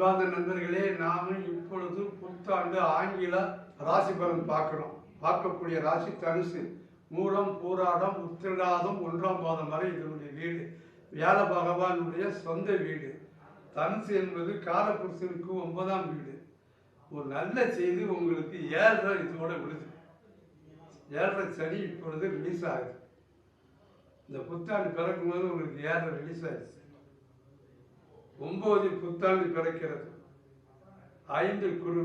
அன்பார்ந்த நண்பர்களே நாம் இப்பொழுது புத்தாண்டு ஆங்கில ராசி பலன் பார்க்குறோம் பார்க்கக்கூடிய ராசி தனுசு. மூலம் பூராடம் உத்திரடாதம் ஒன்றாம் பாதம் வரை இதனுடைய வீடு. வியாழ பகவானுடைய சொந்த வீடு. தனுசு என்பது காலபுருஷனுக்கு ஒன்பதாம் வீடு. ஒரு நல்ல செய்தி உங்களுக்கு ஏழரை இதோட விடுது ஏழரை சனி இப்பொழுது ரிலீஸ் ஆகுது. இந்த புத்தாண்டு பிறக்கும் போது உங்களுக்கு ஏழரை ரிலீஸ் ஆயிடுச்சு. ஒன்பதில் புத்தாண்டு பிறக்கிறது ஐந்து குரு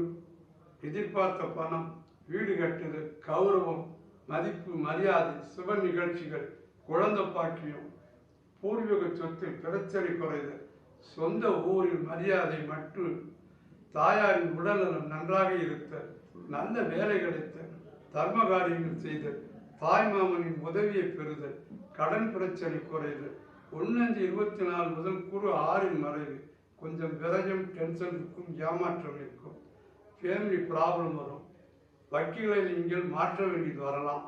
எதிர்பார்த்த பணம் வீடு கட்டுதல் கௌரவம் மதிப்பு மரியாதை சுப நிகழ்ச்சிகள் குழந்தை பாக்கியம் பூர்வீக சொத்தில் பிரச்சனை குறைதல் சொந்த ஊரில் மரியாதை மற்றும் தாயாரின் உடல்நலம் நன்றாக இருத்தல் நல்ல வேலை கிடைத்தல் தர்ம காரியங்கள் செய்தல் தாய்மாமனின் உதவியை பெறுதல் கடன் பிரச்சனை குறைதல் ஒன்னஞ்சு இருபத்தி நாலு முதல் குரு ஆறின் மறைவு. கொஞ்சம் விரயம் டென்ஷன் இருக்கும் ஏமாற்றம் இருக்கும். ஃபேமிலி ப்ராப்ளம் வரும். வக்கீலை நீங்கள் மாற்ற வேண்டியது வரலாம்.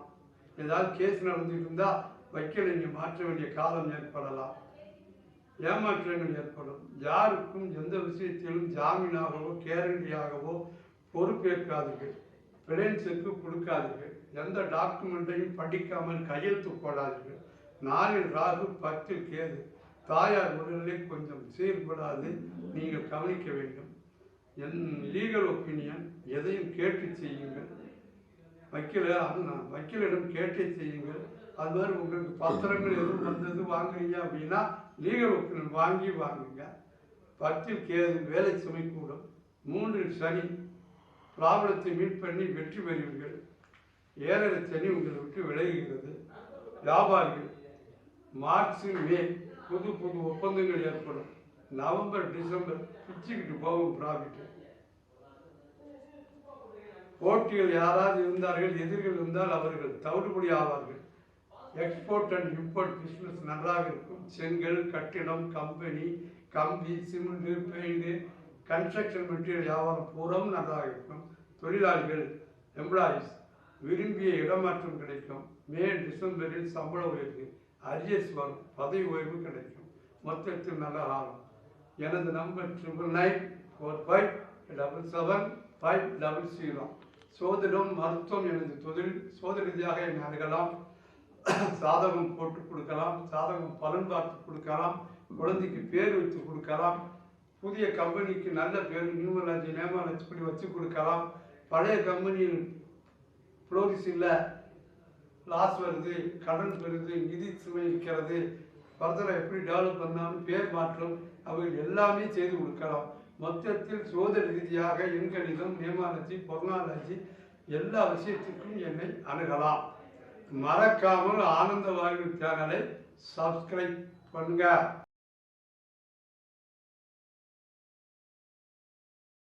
ஏதாவது கேஸ் நடந்துட்டு இருந்தால் வக்கீலை நீங்கள் மாற்ற வேண்டிய காலம் ஏற்படலாம். ஏமாற்றங்கள் ஏற்படும். யாருக்கும் எந்த விஷயத்திலும் ஜாமீனாகவோ கேரண்டியாகவோ பொறுப்பேற்காதீர்கள். பிரெண்ட்ஸுக்கு கொடுக்காதீர்கள். எந்த டாக்குமெண்ட்டையும் படிக்காமல் கையெழுத்து போடாதீர்கள். நாளில் ராகு பத்தில் கேது. தாயார் உடல்நிலை கொஞ்சம் சீர்படாது. நீங்கள் கவனிக்க வேண்டும். என் லீகல் ஒப்பீனியன் எதையும் கேட்டு செய்யுங்கள். வக்கீல வக்கீலிடம் கேட்டே செய்யுங்கள். அது மாதிரி உங்களுக்கு பத்திரங்கள் எதுவும் வந்தது வாங்குறீங்க அப்படின்னா லீகல் ஒப்பீனியன் வாங்கி வாங்குங்க. பத்தில் கேது வேலை சுமை கூடும். மூன்றில் சனி ப்ராப்ளத்தை மீட் பண்ணி வெற்றி பெறுவீர்கள். ஏழரை சனி உங்களை விட்டு விலகுகிறது. வியாபாரிகள் மார்ச் மே புது புது ஒப்பந்தங்கள் ஏற்படும். நவம்பர் டிசம்பர் பிச்சுக்கிட்டு போகும் ப்ராஃபிட் போட்டிகள் யாராவது இருந்தார்கள் எதிரிகள் இருந்தால் அவர்கள் தவிடுபடி ஆவார்கள். எக்ஸ்போர்ட் அண்ட் இம்போர்ட் பிஸ்னஸ் நன்றாக இருக்கும். செங்கல் கட்டிடம் கம்பெனி கம்பி சிமெண்ட் பெயிண்டு கன்ஸ்ட்ரக்ஷன் மெட்டீரியல் வியாபாரம் பூரம் நன்றாக இருக்கும். தொழிலாளிகள் எம்ப்ளாயீஸ் விரும்பிய இடமாற்றம் கிடைக்கும். மே டிசம்பரில் சம்பள உயர்வு. அரியஸ் வரும் பதவி உயர்வு கிடைக்கும். மொத்தத்தில் நல்ல காலம் எனது number triple nine four five double seven five double zero சோதிடம் மருத்துவம் எனது தொழில். சோதனை ரீதியாக என்னை அணுகலாம். சாதகம் போட்டு கொடுக்கலாம். சாதகம் பலன் பார்த்து கொடுக்கலாம். குழந்தைக்கு பேர் வைத்து கொடுக்கலாம். புதிய கம்பெனிக்கு நல்ல பேர் நியூமராஜி நேமாலஜி இப்படி வச்சு கொடுக்கலாம். பழைய கம்பெனியில் ஃப்ளோரிஸ் இல்லை. லாஸ் வருது கடன் பெறுது நிதி சுமை இருக்கிறது. பர்தரை எப்படி டெவலப் பண்ணாலும் பேர் மாற்றம் அவர்கள் எல்லாமே செய்து கொடுக்கலாம். மொத்தத்தில் சோதனை ரீதியாக எண்கணிதம் நியமாலஜி பொருளாலஜி எல்லா விஷயத்துக்கும் என்னை அணுகலாம். மறக்காமல் ஆனந்த வாழ்வு சேனலை சப்ஸ்கிரைப் பண்ணுங்க.